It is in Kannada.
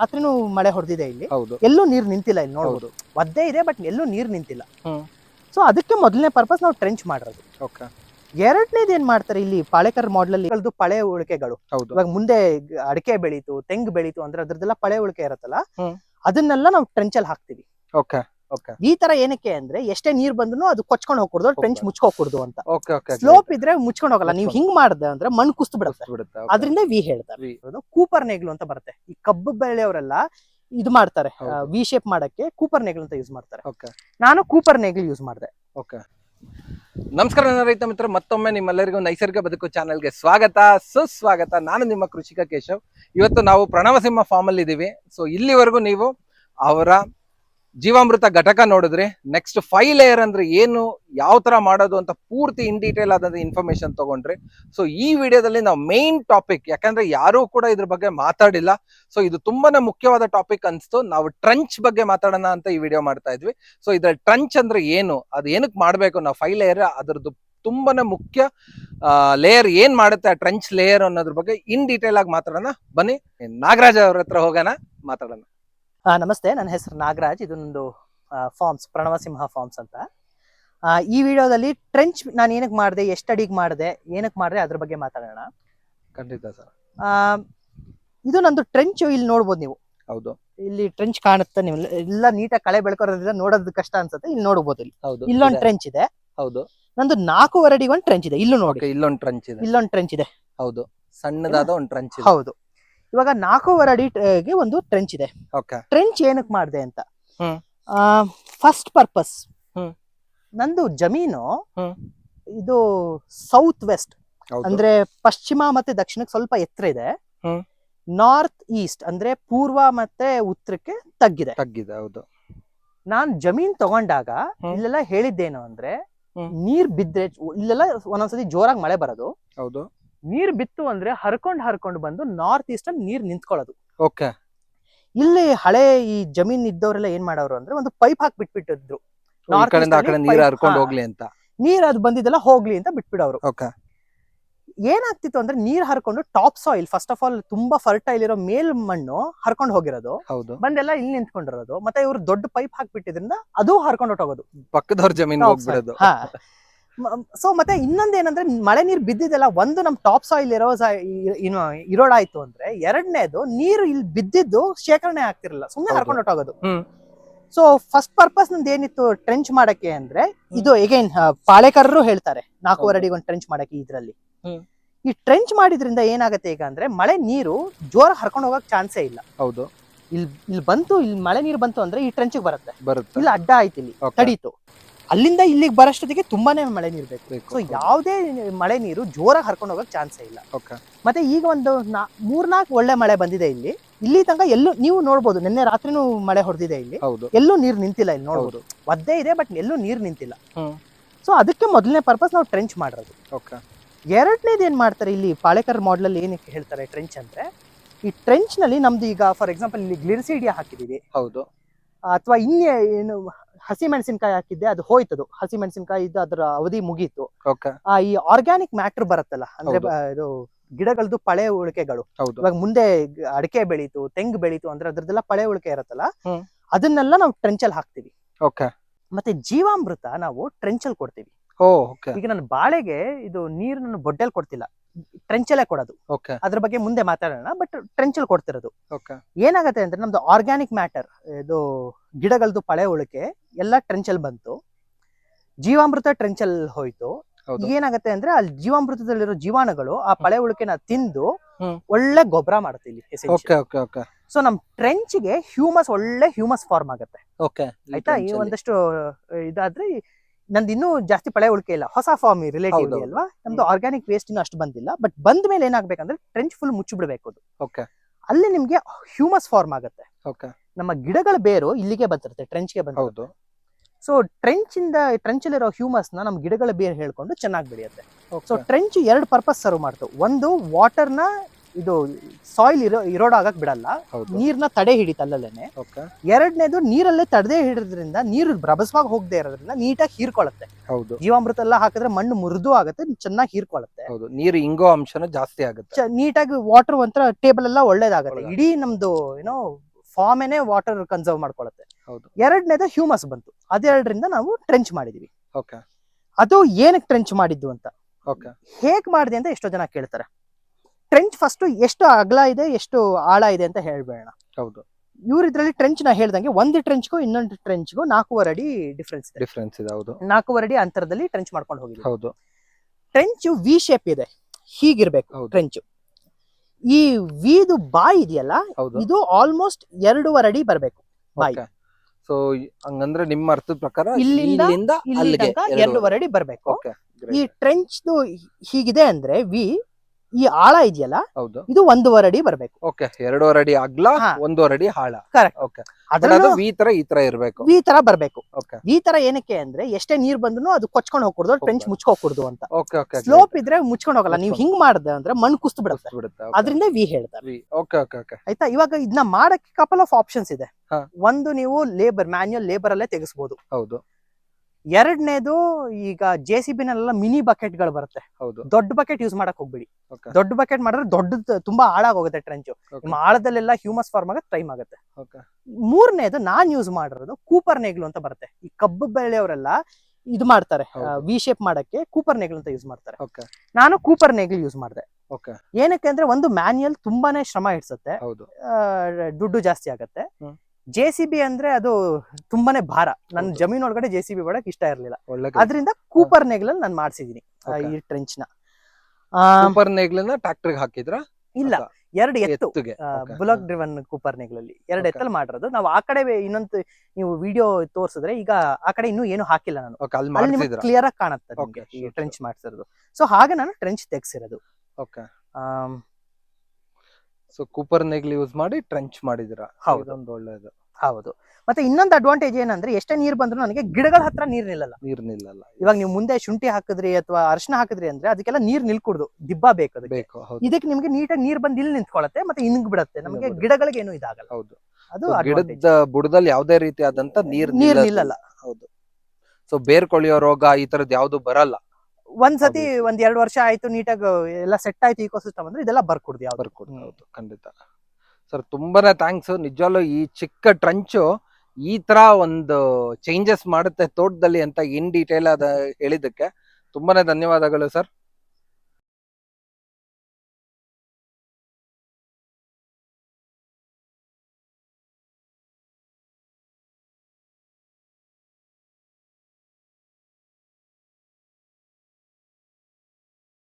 ರಾತ್ರಿನೂ ಮಳೆ ಹೊಡೆದಿದೆ ಇಲ್ಲಿ. ಎಲ್ಲೂ ನೀರು ನಿಂತಿಲ್ಲ ಇಲ್ಲಿ ನೋಡಬಹುದು ಒದ್ದೆ ಇದೆ ಬಟ್ ಎಲ್ಲೂ ನೀರು ನಿಂತಿಲ್ಲ. ಸೊ ಅದಕ್ಕೆ ಮೊದಲನೇ ಪರ್ಪಸ್ ನಾವು ಟ್ರೆಂಚ್ ಮಾಡಿರೋದು. ಎರಡನೇದು ಏನ್ ಮಾಡ್ತಾರೆ ಇಲ್ಲಿ ಪಾಳೆಕರ್ ಮಾಡಲ್ ಅಲ್ಲಿ ಪಳೆ ಉಳಿಕೆಗಳು. ಇವಾಗ ಮುಂದೆ ಅಡಿಕೆ ಬೆಳೀತು ತೆಂಗು ಬೆಳೀತು ಅಂದ್ರೆ ಅದ್ರದ್ದೆಲ್ಲ ಪಳೆ ಉಳಿಕೆ ಇರುತ್ತಲ್ಲ. ಅದನ್ನೆಲ್ಲ ನಾವು ಟ್ರೆಂಚ್ ಅಲ್ಲಿ ಹಾಕ್ತಿವಿ. ಈ ತರ ಏನಕ್ಕೆ ಅಂದ್ರೆ ಎಷ್ಟೇ ನೀರ್ ಬಂದ್ರು ಅದು ಕೊಚ್ಕೊಂಡು ಹೋಗ್ಕೊಡ್ದು ಟ್ರೆಂಚ್. ಮುಚ್ಕೋಕೂಡ್ದು ಅಂತ. ಓಕೆ ಓಕೆ ಸ್ಲೋಪ್ ಇದ್ರೆ ಮುಚ್ಕೊಂಡು ಹೋಗಲ್ಲ ನೀವು ಹಿಂಗ್ ಮಾಡ್ದೆ ಅಂದ್ರೆ ಮಣ್ಣು ಕುಸ್ತು ಬಿಡುತ್ತೆ ಅದರಿಂದ ವಿ ಹೇಳ್ತಾರೆ. ಕೂಪರ್ ನೇಗ್ಲು ಅಂತ ಬರುತ್ತೆ. ಈ ಕಬ್ಬು ಬೆಳೆಯವರೆಲ್ಲ ಇದು ಮಾಡ್ತಾರೆ ವಿ ಶೇಪ್ ಮಾಡಕ್ಕೆ ಕೂಪರ್ ನೇಗ್ಲು ಅಂತ ಯೂಸ್ ಮಾಡ್ತಾರೆ. ಓಕೆ ನಾನು ಕೂಪರ್ ನೇಗ್ಲು ಯೂಸ್ ಮಾಡಿದೆ. ಓಕೆ ನಮಸ್ಕಾರ ನನ್ನ ರೈತ ಮಿತ್ರ ಮತ್ತೊಮ್ಮೆ ನಿಮ್ಮೆಲ್ಲರಿಗೂ ನೈಸರ್ಗಿಕ ಬದುಕು ಚಾನೆಲ್ಗೆ ಸ್ವಾಗತ. ಸುಸ್ವಾಗತ. ನಾನು ನಿಮ್ಮ ಕೃಷಿಕ ಕೇಶವ್. ಇವತ್ತು ನಾವು ಪ್ರಣವಸಿಂಹ ಫಾರ್ಮ್ ಅಲ್ಲಿ ಇದೀವಿ. ಸೊ ಇಲ್ಲಿವರೆಗೂ ನೀವು ಅವರ ಜೀವಾಮೃತ ಘಟಕ ನೋಡಿದ್ರೆ ನೆಕ್ಸ್ಟ್ ಫೈವ್ ಲೇಯರ್ ಅಂದ್ರೆ ಏನು, ಯಾವ ತರ ಮಾಡೋದು ಅಂತ ಪೂರ್ತಿ ಇನ್ ಡೀಟೇಲ್ ಆದಂತ ಇನ್ಫಾರ್ಮೇಶನ್ ತಗೊಂಡ್ರೆ ಸೊ ಈ ವಿಡಿಯೋದಲ್ಲಿ ನಾವು ಮೇನ್ ಟಾಪಿಕ್ ಯಾಕಂದ್ರೆ ಯಾರೂ ಕೂಡ ಇದ್ರ ಬಗ್ಗೆ ಮಾತಾಡಿಲ್ಲ ಸೊ ಇದು ತುಂಬಾನೇ ಮುಖ್ಯವಾದ ಟಾಪಿಕ್ ಅನ್ಸ್ತು. ನಾವು ಟ್ರಂಚ್ ಬಗ್ಗೆ ಮಾತಾಡೋಣ ಅಂತ ಈ ವಿಡಿಯೋ ಮಾಡ್ತಾ ಇದ್ವಿ. ಸೊ ಇದ್ರ ಟ್ರಂಚ್ ಅಂದ್ರೆ ಏನು, ಅದು ಏನಕ್ಕೆ ಮಾಡ್ಬೇಕು ನಾವು ಫೈವ್ ಲೇಯರ್ ಅದ್ರದ್ದು ತುಂಬಾನೇ ಮುಖ್ಯ ಲೇಯರ್ ಏನ್ ಮಾಡುತ್ತೆ, ಆ ಟ್ರಂಚ್ ಲೇಯರ್ ಅನ್ನೋದ್ರ ಬಗ್ಗೆ ಇನ್ ಡೀಟೇಲ್ ಆಗಿ ಮಾತಾಡೋಣ. ಬನ್ನಿ, ನಾಗರಾಜ್ ಅವ್ರ ಹತ್ರ ಹೋಗೋಣ, ಮಾತಾಡೋಣ. ನಮಸ್ತೆ ನನ್ನ ಹೆಸರು ನಾಗರಾಜ್. ಇದೊಂದು ಫಾರ್ಮ್ಸ್ ಪ್ರಣವಸಿಂಹ ಫಾರ್ಮ್ಸ್ ಅಂತ. ಆ, ಈ ವಿಡಿಯೋದಲ್ಲಿ ಟ್ರೆಂಚ್ ನಾನು ಏನಕ್ಕೆ ಮಾಡಿದೆ ಎಷ್ಟು ಅಡಿಗೆ ಮಾಡಿದೆ ಏನಕ್ಕೆ ಮಾಡಿದೆ ಅದ್ರ ಬಗ್ಗೆ ಮಾತಾಡೋಣ. ಖಂಡಿತ ಸರ್. ಆ, ಇದು ನಂದು ಟ್ರೆಂಚ್ ಇಲ್ಲಿ ನೋಡ್ಬೋದು ನೀವು. ಹೌದು. ಇಲ್ಲಿ ಟ್ರೆಂಚ್ ಕಾಣುತ್ತೆ ನೀವು ಎಲ್ಲ ನೀಟಾಗಿ ಕಳೆ ಬೆಳ್ಕೊರೋದ್ರಿಂದ ನೋಡೋದು ಕಷ್ಟ ಅನ್ಸುತ್ತೆ ಇಲ್ಲಿ ನೋಡ್ಬೋದು ಇಲ್ಲಿ. ಹೌದು ಇಲ್ಲೊಂದು. ಟ್ರೆಂಚ್ ಇದೆ. ಹೌದು. ನಂದು ನಾಲ್ಕೂವರೆ ಅಡಿಗೆ ಒಂದು ಟ್ರೆಂಚ್ ಇದೆ ಇಲ್ಲೂ ನೋಡಿ. ಇಲ್ಲೊಂದು ಟ್ರೆಂಚ್ ಇದೆ. ಇಲ್ಲೊಂದು ಟ್ರೆಂಚ್ ಇದೆ. ಹೌದು ಸಣ್ಣದಾದ ಒಂದು ಟ್ರೆಂಚ್ ಇದೆ. ಹೌದು. ಇವಾಗ ನಾಲ್ಕೂವರೆ ಅಡಿಗೆ ಒಂದು ಟ್ರೆಂಚ್ ಇದೆ ಓಕೆ ಟ್ರೆಂಚ್ ಏನಕ್ಕೆ ಮಾಡಿದೆ ಅಂತ ಹ್ಮ್. ಫಸ್ಟ್ ಪರ್ಪಸ್ ಹ್ಮ್. ನಂದು ಜಮೀನು ಹ್ಮ್. ಇದು ಸೌತ್ ವೆಸ್ಟ್ ಹೌದು ಅಂದ್ರೆ ಪಶ್ಚಿಮ ಮತ್ತೆ ದಕ್ಷಿಣಕ್ಕೆ ಸ್ವಲ್ಪ ಎತ್ತರ ಇದೆ ಹ್ಮ್. ನಾರ್ತ್ ಈಸ್ಟ್ ಅಂದ್ರೆ ಪೂರ್ವ ಮತ್ತೆ ಉತ್ತರಕ್ಕೆ ತಗ್ಗಿದೆ ತಗ್ಗಿದೆ ಹೌದು ನಾನ್ ಜಮೀನ್ ತಗೊಂಡಾಗ ಹ್ಮ್. ಇಲ್ಲೆಲ್ಲ ಹೇಳಿದ್ದೇನು ಅಂದ್ರೆ ಹ್ಮ್. ನೀರ್ ಬಿದ್ರೆ ಇಲ್ಲೆಲ್ಲ ಒಂದೊಂದ್ಸತಿ ಜೋರಾಗಿ ಮಳೆ ಬರೋದು ಹೌದು ನೀರ್ ಬಿತ್ತು ಅಂದ್ರೆ ಹರ್ಕೊಂಡ್ ಹರ್ಕೊಂಡ್ ಬಂದು ನಾರ್ತ್ ಈಸ್ಟ್ ಅಲ್ಲಿ ನೀರ್ ನಿಂತ್ಕೊಳ್ಳೋದು. ಓಕೆ ಇಲ್ಲಿ ಹಳೆ ಈ ಜಮೀನ್ ಇದ್ದವರೆಲ್ಲ ಏನ್ ಮಾಡೋರು ಅಂದ್ರೆ ಒಂದು ಪೈಪ್ ಹಾಕಿ ಬಿಟ್ಬಿಟ್ಟಿದ್ರು. ನೀರ್ ಹರ್ಕೊಂಡು ಹೋಗ್ಲಿ ಅಂತ. ನೀರ್ ಅದು ಬಂದಿದ್ದೆಲ್ಲ ಹೋಗ್ಲಿ ಅಂತ ಬಿಟ್ಬಿಡೋರು. ಓಕೆ ಏನಾಗ್ತಿತ್ತು ಅಂದ್ರೆ ನೀರ್ ಹರ್ಕೊಂಡು top soil first of all ತುಂಬಾ ಫರ್ಟೈಲ್ ಇರೋ ಮೇಲ್ ಮಣ್ಣು ಹರ್ಕೊಂಡು ಹೋಗಿರೋದು. ಹೌದು. ಬಂದೆಲ್ಲ ಇಲ್ಲಿ ನಿಂತ್ಕೊಂಡಿರೋದು. ಮತ್ತೆ ಇವ್ರು ದೊಡ್ಡ ಪೈಪ್ ಹಾಕ್ಬಿಟ್ಟಿದ್ರಿಂದ ಅದು ಹರ್ಕೊಂಡು ಹೊಟ್ಟೋಗೋದು ಪಕ್ಕದವ್ರ ಜಮೀನ್ ಹೋಗ್ಬಿಡೋದು. ಹಾ. ಸೊ ಮತ್ತೆ ಇನ್ನೊಂದೇನಂದ್ರೆ ಮಳೆ ನೀರು ಬಿದ್ದಿದ್ದೆಲ್ಲ ಒಂದು ನಮ್ ಟಾಪ್ ಸಾಯಿಲ್ ಇರೋ ಇರೋಡಾಯ್ತು ಅಂದ್ರೆ ಎರಡನೇದು ನೀರು ಇಲ್ಲಿ ಬಿದ್ದಿದ್ದು ಶೇಖರಣೆ ಆಗ್ತಿರಲ್ಲ ಸುಮ್ಮನೆ. ಹರ್ಕೊಂಡು ಹೊಟ್ಟೋಗೋದು ಸೊ ಫಸ್ಟ್ ಪರ್ಪಸ್ ನಂದು ಏನಿತ್ತು ಟ್ರೆಂಚ್ ಮಾಡಕ್ಕೆ ಅಂದ್ರೆ ಇದು ಎಗೈನ್ ಪಾಳೆಕಾರರು ಹೇಳ್ತಾರೆ. ನಾಲ್ಕೂವರೆ. ಅಡಿಗೆ ಒಂದು ಟ್ರೆಂಚ್ ಮಾಡಕ್ಕೆ ಇದ್ರಲ್ಲಿ. ಈ ಟ್ರೆಂಚ್ ಮಾಡಿದ್ರಿಂದ ಏನಾಗುತ್ತೆ ಈಗ ಅಂದ್ರೆ ಮಳೆ ನೀರು ಜೋರ ಹರ್ಕೊಂಡು ಹೋಗಕ್ ಚಾನ್ಸೇ ಇಲ್ಲ. ಹೌದು. ಇಲ್ಲಿ ಇಲ್ಲಿ ಬಂತು ಇಲ್ಲಿ ಮಳೆ ನೀರು ಬಂತು ಅಂದ್ರೆ ಈ ಟ್ರೆಂಚ್ ಬರುತ್ತೆ. ಬರುತ್ತೆ. ಇಲ್ಲ ಅಡ್ಡ ಆಯ್ತು ಇಲ್ಲಿ. ತಡೀತು. ಅಲ್ಲಿಂದ ಇಲ್ಲಿಗೆ ಬರೋಷ್ಟೊತ್ತಿಗೆ ತುಂಬಾನೇ ಮಳೆ ನೀರು ಬೇಕು. ಸೊ ಯಾವುದೇ ಮಳೆ ನೀರು ಜೋರಾಗಿ ಹರ್ಕೊಂಡು ಹೋಗೋಕೆ ಚಾನ್ಸೇ ಇಲ್ಲ. ಓಕೆ. ಮತ್ತೆ ಈಗ ಒಂದು ನಾ ಮೂರ್ನಾಲ್ಕು ಒಳ್ಳೆ ಮಳೆ ಬಂದಿದೆ ಇಲ್ಲಿ. ಇಲ್ಲಿ ತನಕ ಎಲ್ಲೂ ನೀವು ನೋಡ್ಬೋದು ನಿನ್ನೆ ರಾತ್ರಿನೂ ಮಳೆ ಹೊಡೆದಿದೆ ಇಲ್ಲಿ. ಹೌದು. ಎಲ್ಲೂ ನೀರು ನಿಂತಿಲ್ಲ ಇಲ್ಲಿ ನೋಡ್ಬೋದು. ಒದ್ದೆ ಇದೆ ಬಟ್ ಎಲ್ಲೂ ನೀರು ನಿಂತಿಲ್ಲ. ಸೊ ಅದಕ್ಕೆ ಮೊದಲನೇ ಪರ್ಪಸ್ ನಾವು ಟ್ರೆಂಚ್ ಮಾಡಿರೋದು. ಓಕೆ. ಎರಡನೇದು ಏನ್ ಮಾಡ್ತಾರೆ ಇಲ್ಲಿ ಪಾಳೆಕರ್ ಮಾಡಲ್ ಏನಕ್ಕೆ ಹೇಳ್ತಾರೆ ಟ್ರೆಂಚ್ ಅಂದ್ರೆ ಈ ಟ್ರೆಂಚ್ನಲ್ಲಿ ನಮ್ದು ಈಗ ಫಾರ್ ಎಕ್ಸಾಂಪಲ್ ಇಲ್ಲಿ ಗ್ಲಿರ್ಸಿಡಿಯಾ ಹಾಕಿದೀವಿ. ಹೌದು. ಅಥವಾ ಇನ್ನೇ ಏನು ಹಸಿ ಮೆಣಸಿನಕಾಯಿ ಹಾಕಿದ್ದೆ ಅದು ಹೋಯ್ತದು. ಹಸಿ ಮೆಣಸಿನಕಾಯಿ ಇದ್ದ ಅದರ ಅವಧಿ ಮುಗೀತು. ಓಕೆ. ಆ ಈ ಆರ್ಗ್ಯಾನಿಕ್ ಮ್ಯಾಟರ್ ಬರುತ್ತಲ್ಲ ಅಂದ್ರೆ ಬ- ಇದು ಗಿಡಗಳದ್ದು ಪಳೆ ಉಳಿಕೆಗಳು. ಹೌದು. ಇವಾಗ ಮುಂದೆ ಗ- ಅಡಿಕೆ ಬೆಳೀತು ತೆಂಗು ಬೆಳೀತು ಅಂದ್ರೆ ಅದ್ರದ್ದೆಲ್ಲ ಪಳೆ ಉಳಿಕೆ ಇರುತ್ತಲ್ಲ ಹ್ಮ್. ಅದನ್ನೆಲ್ಲ ನಾವು ಟ್ರೆಂಚಲ್ಲಿ ಹಾಕ್ತಿವಿ. ಓಕೆ. ಮತ್ತೆ ಜೀವಾಮೃತ ನಾವು ಟ್ರೆಂಚಲ್ಲಿ ಕೊಡ್ತೀವಿ. Oh okay. ಈಗ ನಾನು ಬಾಳೆಗೆ ಇದು ನೀರು ನನ್ನ ಬೊಡ್ಡೆಲ್ ಕೊಡ್ತಿಲ್ಲ. ಟ್ರೆಂಚಲ್ಲೇ ಕೊಡೋದು. ಓಕೆ. ಅದ್ರ ಬಗ್ಗೆ ಮುಂದೆ ಮಾತಾಡೋಣ ಬಟ್ ಟ್ರೆಂಚಲ್ ಕೊಡ್ತಿರೋದು. ಓಕೆ. ಏನಾಗತ್ತೆ ಅಂದ್ರೆ ನಮ್ದು ಆರ್ಗ್ಯಾನಿಕ್ ಮ್ಯಾಟರ್ ಇದು ಗಿಡಗಳದ್ದು ಪಳೆ ಉಳಿಕೆ ಎಲ್ಲ ಟ್ರೆಂಚಲ್ಲಿ ಬಂತು. ಜೀವಾಮೃತ ಟ್ರೆಂಚಲ್ ಹೋಯ್ತು. ಏನಾಗತ್ತೆ ಅಂದ್ರೆ ಅಲ್ಲಿ ಜೀವಾಮೃತದಲ್ಲಿರೋ ಜೀವಾಣುಗಳು ಆ ಪಳೆ ಉಳಿಕೆನ ತಿಂದು ಒಳ್ಳೆ ಗೊಬ್ಬರ ಓಕೆ ಸೊ ನಮ್ ಟ್ರೆಂಚ್ಗೆ ಹ್ಯೂಮಸ್ ಒಳ್ಳೆ ಹ್ಯೂಮಸ್ ಫಾರ್ಮ್ ಆಗುತ್ತೆ. ಆಯ್ತಾ? ಈ ಒಂದಷ್ಟು ಇದಾದ್ರೆ ನಂದು ಇನ್ನೂ ಜಾಸ್ತಿ ಪಳೆ ಉಳಿಕೆ ಇಲ್ಲ. ಹೊಸ ಫಾರ್ಮ್ ರಿಲೇಟಿವ್ ಅಲ್ವಾ? ನಮ್ದು ಆರ್ಗ್ಯಾನಿಕ್ ವೇಸ್ಟ್ ಇನ್ನೂ ಅಷ್ಟು ಬಂದಿಲ್ಲ. ಬಟ್ ಬಂದ ಮೇಲೆ ಏನಾಗ್ಬೇಕಂದ್ರೆ ಟ್ರೆಂಚ್ ಫುಲ್ ಮುಚ್ಚಿಬಿಡ್ಬೇಕು ಅದು. ಓಕೆ. ಅಲ್ಲಿ ನಿಮ್ಗೆ ಹ್ಯೂಮಸ್ ಫಾರ್ಮ್ ಆಗುತ್ತೆ. ಓಕೆ. ನಮ್ಮ ಗಿಡಗಳ ಬೇರು ಇಲ್ಲಿಗೆ ಬಂದಿರುತ್ತೆ ಟ್ರೆಂಚ್ಗೆ ಬಂದಿರುತ್ತೆ. ಹೌದು. ಸೊ ಟ್ರೆಂಚ್ ಇಂದ ಟ್ರೆಂಚ್ ಅಲ್ಲಿರೋ ಹ್ಯೂಮಸ್ನ ನಮ್ಮ ಗಿಡಗಳ ಬೇರು ಹೇಳ್ಕೊಂಡು ಚೆನ್ನಾಗಿ ಬೆಳೆಯುತ್ತೆ. ಸೊ ಟ್ರೆಂಚ್ ಎರಡು ಪರ್ಪಸ್ ಸರ್ವ್ ಮಾಡ್ತು. ಒಂದು ವಾಟರ್ನ ಇದು ಸಾಯಿಲ್ ಇರೋ ಇರೋಡ್ ಆಗಕ್ ಬಿಡಲ್ಲ. ಹೌದು. ನೀರ್ನ ತಡೆ ಹಿಡಿತ ಅಲ್ಲಲ್ಲೇನೆ ಓಕೆ ಎರಡನೇದು ನೀರಲ್ಲೇ ತಡೆದೇ ಹಿಡಿದ್ರಿಂದ ನೀರು ರಭಸವಾಗಿ ಹೋಗದೆ ಇರೋದ್ರಿಂದ ನೀಟಾಗಿ ಹೀರ್ಕೊಳ್ಳುತ್ತೆ ಹೌದು. ಜೀವಾಮೃತ ಎಲ್ಲ ಹಾಕಿದ್ರೆ ಮಣ್ಣು ಮುರಿದು ಆಗುತ್ತೆ ಚೆನ್ನಾಗಿ ಹೀರ್ಕೊಳ್ಳುತ್ತೆ ಹೌದು. ನೀರು ಇಂಗೋ ಅಂಶನೂ ಜಾಸ್ತಿ ಆಗುತ್ತೆ. ಚ- ನೀಟಾಗಿ ವಾಟರ್ ಒಂಥರ ಟೇಬಲ್ ಎಲ್ಲ ಒಳ್ಳೇದಾಗುತ್ತೆ. ಒಳ್ಳೆ- ಇಡೀ ನಮ್ದು ಏನೋ ಫಾರ್ಮೇನೆ ವಾಟರ್ ಕನ್ಸರ್ವ್ ಮಾಡ್ಕೊಳ್ಳುತ್ತೆ ಹೌದು. ಎರಡನೇದು ಹ್ಯೂಮಸ್ ಬಂತು. ಅದೆರಡರಿಂದ ನಾವು ಟ್ರೆಂಚ್ ಮಾಡಿದೀವಿ. ಓಕೆ. ಅದು ಏನಕ್ಕೆ ಟ್ರೆಂಚ್ ಮಾಡಿದ್ದು ಅಂತ? ಓಕೆ. ಹೇಗ್ ಮಾಡಿದೆ ಅಂತ ಎಷ್ಟೋ ಜನ ಕೇಳ್ತಾರೆ. ಟ್ರೆಂಚ್ ಫಸ್ಟ್ ಎಷ್ಟು ಅಗಲ ಇದೆ ಎಷ್ಟು ಆಳ ಇದೆ ಅಂತ ಹೇಳ್ಬೇಡ ಹೌದು. ಇವ್ರ ಇದ್ರಲ್ಲಿ ಟ್ರೆಂಚ್ ನಾ ಹೇಳ್ದಂಗೆ ಒಂದು ಟ್ರೆಂಚ್ಗೂ ಇನ್ನೊಂದು ಟ್ರೆಂಚ್ಗೂ ನಾಲ್ಕೂವರೆ ಅಡಿ ಡಿಫ್ರೆನ್ಸ್ ಇದೆ. ಡಿಫ್ರೆನ್ಸ್ ಇದೆ ಹೌದು. ನಾಲ್ಕೂವರೆ ಅಡಿ ಅಂತರದಲ್ಲಿ ಟ್ರೆಂಚ್ ಮಾಡ್ಕೊಂಡು ಹೋಗಿದ್ದೀವಿ. ಹೌದು. ಟ್ರೆಂಚ್ ವಿ ಶೇಪ್ ಇದೆ. ಹೀಗಿರ್ಬೇಕು. ಟ್ರೆಂಚ್. ಈ ವಿದು ಬಾಯ್ ಇದೆಯಲ್ಲ ಹೌದು. ಇದು ಆಲ್ಮೋಸ್ಟ್ ಎರಡೂವರೆ ಅಡಿ ಬರಬೇಕು ಬಾಯ್. ಸೊ ಹಂಗಂದ್ರೆ ನಿಮ್ಮ ಅರ್ಥದ ಪ್ರಕಾರ ಇಲ್ಲಿಂದ ಇಲ್ಲಿಂದ ಎರಡೂವರೆ ಅಡಿ ಬರಬೇಕು. ಈ ಟ್ರೆಂಚ್ ಹೀಗಿದೆ ಅಂದ್ರೆ ವಿ ಈ ಆಳ ಇದೆಯಲ್ಲ? ಹೌದು. ಇದು ಒಂದೂವರೆ ಅಡಿ ಬರ್ಬೇಕು. ಓಕೆ ಎರಡೂವರೆ ಅಡಿ ಅಗ್ಲ ಹಾ. ಒಂದೂವರೆ ಅಡಿ ಆಳ ಕರೆಕ್ಟ್ ಓಕೆ ಅದ್ರಲ್ಲೂ ವಿ ತರ ಈ ತರ ಇರ್ಬೇಕು. ವಿ ತರ ಬರ್ಬೇಕು. ಓಕೆ ಈ ತರ ಏನಕ್ಕೆ ಅಂದ್ರೆ ಎಷ್ಟೇ ನೀರ್ ಬಂದ್ರು ಅದು ಕೊಚ್ಕೊಂಡು ಹೋಗ್ಕೊಡ್ದು ಟ್ರೆಂಚ್. ಮುಚ್ಕೋಕೂಡ್ದು ಅಂತ. ಓಕೆ ಓಕೆ ಸ್ಲೋಪ್ ಇದ್ರೆ ಮುಚ್ಕೊಂಡು ಹೋಗಲ್ಲ. ನೀವು ಹಿಂಗ್ ಮಾಡ್ದೆ ಅಂದ್ರೆ ಮಣ್ಣು ಕುಸ್ತು ಬಿಡುತ್ತೆ. ಬಿಡುತ್ತೆ ಅದರಿಂದ ವಿ ಹೇಳ್ತಾರೆ. ಓಕೆ ಓಕೆ ಓಕೆ ಆಯ್ತಾ? ಇವಾಗ ಇದನ್ನ ಮಾಡಕ್ಕೆ ಕಪಲ್ ಆಫ್ ಆಪ್ಷನ್ಸ್ ಇದೆ. ಹಾ. ಒಂದು ನೀವು ಲೇಬರ್ ಮ್ಯಾನ್ಯುಯಲ್ ಲೇಬರ್ ಅಲ್ಲೇ ತೆಗಿಸ್ಬೋದು. ಹೌದು. ಎರಡನೇದು ಈಗ ಜೆ ಸಿ ಬಿನೆಲ್ಲ ಮಿನಿ ಬಕೆಟ್ಗಳು ಬರುತ್ತೆ. ಹೌದು. ದೊಡ್ಡ ಬಕೆಟ್ ಯೂಸ್ ಮಾಡಕ್ ಹೋಗ್ಬಿಡಿ. ದೊಡ್ಡ ಬಕೆಟ್ ಮಾಡಿದ್ರೆ ದೊಡ್ಡ ತುಂಬಾ ಆಳಾಗೋಗುತ್ತೆ ಹೋಗುತ್ತೆ ನಿಮ್ಮ ಆಳದಲ್ಲೆಲ್ಲ ಹ್ಯೂಮಸ್ ಫಾರ್ಮ್ ಆಗಕ್ಕೆ ಟೈಮ್ ಆಗುತ್ತೆ. ಮೂರನೇದು ನಾನ್ ಯೂಸ್ ಮಾಡಿರೋದು ಕೂಪರ್ ನೇಗ್ಲು ಅಂತ ಬರುತ್ತೆ. ಈ ಕಬ್ಬು ಬೆಳೆಯವರೆಲ್ಲ ಇದು ಮಾಡ್ತಾರೆ ಹೌದು. ವಿ ಶೇಪ್ ಮಾಡಕ್ಕೆ ಕೂಪರ್ ನೇಗ್ಲು ಅಂತ ಯೂಸ್ ಮಾಡ್ತಾರೆ. ನಾನು ಕೂಪರ್ ನೇಗ್ಲು ಯೂಸ್ ಮಾಡಿದೆ. ಏನಕ್ಕೆ ಅಂದ್ರೆ ಒಂದು ಮ್ಯಾನ್ಯಲ್ ತುಂಬಾನೇ ಶ್ರಮ ಹೌದು. ಆ, ದುಡ್ಡು ಜಾಸ್ತಿ ಆಗತ್ತೆ. ಹ್ಮ್. ಜೆ ಸಿ ಬಿ ಅಂದ್ರೆ ಅದು ತುಂಬಾನೇ ಭಾರ. ನನ್ನ. ಜಮೀನ್ ಒಳಗಡೆ ಜೆ ಸಿ ಬಿ ಮಾಡಕ್ ಇಷ್ಟ ಇರ್ಲಿಲ್ಲ. ಒಳ್ಳೆ ಅದರಿಂದ ಕೂಪರ್ ನೆಗ್ಲಲ್ಲಿ ನಾನು ಮಾಡಿಸಿದೀನಿ ಈ ಟ್ರೆಂಚ್ನ ನೆಗ್ಲನ್ನ ನೇಗ್ಲನ್ನ ಟ್ಯಾಕ್ಟ್ರಿಗೆ ಹಾಕಿದ್ರ? ಇಲ್ಲ ಎರಡು ಎತ್ತು ಬ್ಲಾಕ್ ಡ್ರಿವನ್ ಕೂಪರ್ ನೆಗ್ಲಲ್ಲಿ ಎರಡು. ಎತ್ತಲ್ಲಿ ಮಾಡಿರೋದು. ನಾವು ಆ ಕಡೆ ಇನ್ನೊಂದು ನೀವು ವಿಡಿಯೋ ತೋರಿಸಿದ್ರೆ ಈಗ ಆ ಕಡೆ ಇನ್ನೂ ಏನು ಹಾಕಿಲ್ಲ ನಾನು. ಕ್ಲಿಯರ್ ಆಗಿ ಕಾಣುತ್ತೆ ಟ್ರೆಂಚ್ ಮಾಡ್ಸಿರೋದು ಸೊ ಹಾಗೆ ನಾನು ಟ್ರೆಂಚ್ ತೆಗ್ಸಿರೋದು. ಓಕೆ ಸೊ ಕೂಪರ್ ನೆಗ್ಲಿ ಯೂಸ್ ಮಾಡಿ ಟ್ರೆಂಚ್ ಮಾಡಿದಿರ ಹೌದು. ಇದೊಂದು ಒಳ್ಳೇದು. ಹೌದು. ಮತ್ತೆ ಇನ್ನೊಂದು ಅಡ್ವಾಂಟೇಜ್ ಏನಂದ್ರೆ ಎಷ್ಟೇ ನೀರ್ ಬಂದ್ರು ನನಗೆ ಗಿಡಗಳ ಹತ್ರ ನೀರ್ ನಿಲ್ಲಲ್ಲ. ನೀರ್ ನಿಲ್ಲಲ್ಲ. ಇವಾಗ ನೀವು ಮುಂದೆ ಶುಂಠಿ ಹಾಕಿದ್ರಿ ಅಥವಾ ಅರಿಶಿನ ಹಾಕಿದ್ರಿ ಅಂದ್ರೆ ಅದಕ್ಕೆಲ್ಲ ನೀರ್ ನಿಲ್ಕೂಡ್ದು. ದಿಬ್ಬ ಬೇಕು ಅದಕ್ಕೆ. ಬೇಕು ಹೌದು. ಇದಕ್ಕೆ ನಿಮ್ಗೆ ನೀಟಾಗಿ ನೀರ್ ಬಂದು ಇಲ್ಲಿ ನಿಂತ್ಕೊಳತ್ತೆ ಮತ್ತೆ ಹಿಂಗ್ ಬಿಡತ್ತೆ. ನಮಗೆ ಹಿಂಗ್ ಬಿಡುತ್ತೆ. ಗಿಡಗಳಿಗೆ ಏನು ಇದಾಗಲ್ಲ. ಹೌದು. ಅದು So, advantage. ಗಿಡದ ಬುಡದಲ್ಲಿ ಯಾವ್ದೇ ರೀತಿಯಾದಂತ ನೀರ್ ನೀರ್ ನಿಲ್ಲಲ್ಲ. ನಿಲ್ಲಲ್ಲ. ಹೌದು. ಸೊ ಬೇರ್ ಕೊಳಿಯೋ ರೋಗ ಈ ತರದ್ ಯಾವ್ದು ಬರಲ್ಲ. ಒಂದ್ಸತಿ ಸತಿ ಒಂದ್ ಎರಡು ವರ್ಷ ಆಯ್ತು ನೀಟಾಗಿ ಎಲ್ಲ ಸೆಟ್ ಆಯ್ತು ಇಕೋಸಿಸ್ಟಮ್ ಅಂದ್ರೆ ಇದೆಲ್ಲ ಬರ್ಕೊಡ್ದು ಯಾವ್ದು. ಬರ್ಕೊಡ್ದು ಹೌದು ಖಂಡಿತ. ಸರ್ ತುಂಬಾನೇ ಥ್ಯಾಂಕ್ಸ್ ನಿಜವಾಗ್ಲೂ ಈ ಚಿಕ್ಕ ಟ್ರಂಚು ಈ ತರ ಒಂದು ಚೇಂಜಸ್ ಮಾಡುತ್ತೆ ತೋಟದಲ್ಲಿ ಅಂತ ಇನ್ ಡೀಟೇಲ್ ಅದ ಹೇಳಿದ್ದಕ್ಕೆ. ತುಂಬಾನೇ ಧನ್ಯವಾದಗಳು ಸರ್.